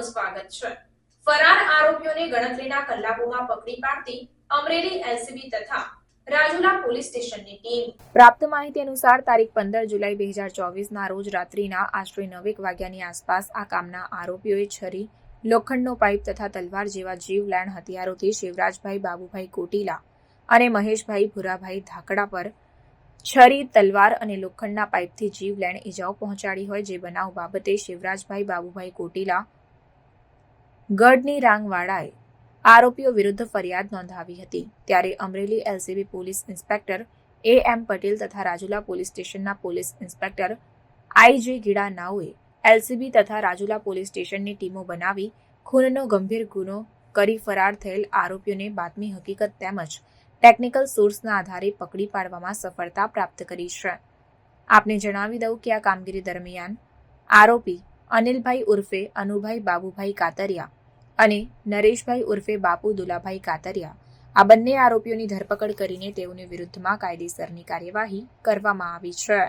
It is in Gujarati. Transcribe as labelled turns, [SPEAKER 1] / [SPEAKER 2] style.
[SPEAKER 1] સ્વાગત છે. ફરાર આરોપીઓને ગણતરીના કલાકોમાં પકડી પાડતી અમરેલી એલસીબી તથા રાજુલા પોલીસ સ્ટેશનની ટીમ. પ્રાપ્ત માહિતી અનુસાર તારીખ પંદર જુલાઈ બે હજાર ચોવીસના રોજ રાત્રિના આશરે નવેક વાગ્યાની આસપાસ આ કામના આરોપીઓએ છરી, લોખંડનો પાઇપ તથા તલવાર જેવા જીવલેણ હથિયારોથી શિવરાજભાઈ, બાબુભાઈ કોટીલા અને મહેશભાઈ ભુરાભાઈ ધાકડા પર છરી, તલવાર અને લોખંડના પાઇપથી જીવલેણ ઈજાઓ પહોંચાડી હોય જે બનાવ બાબતે શિવરાજભાઈ, બાબુભાઈ કોટીલા ગઢની રાંગવાડાએ આરોપીઓ વિરુદ્ધ ફરિયાદ નોંધાવી હતી. ત્યારે Amreli LCB police inspector A M Patel તથા રાજુલા પોલીસ સ્ટેશનના police inspector I J Gida નાઓએ LCB તથા રાજુલા પોલીસ સ્ટેશનની ટીમો બનાવી ખૂનનો ગંભીર ગુનો કરી ફરાર થયેલ આરોપીઓને બાતમી હકીકત તેમજ ટેકનિકલ સોર્સના આધારે પકડી પાડવામાં સફળતા પ્રાપ્ત કરી છે. આપને જણાવી દઉં કે આ કામગીરી દરમિયાન આરોપી અનિલભાઈ ઉર્ફે અનુભાઈ બાબુભાઈ કાતરિયા અને નરેશભાઈ ઉર્ફે બાપુ દુલાભાઈ કાતરિયા. આ બંને આરોપીઓની ધરપકડ કરીને તેઓની વિરુદ્ધમાં કાયદેસરની કાર્યવાહી કરવામાં આવી છે.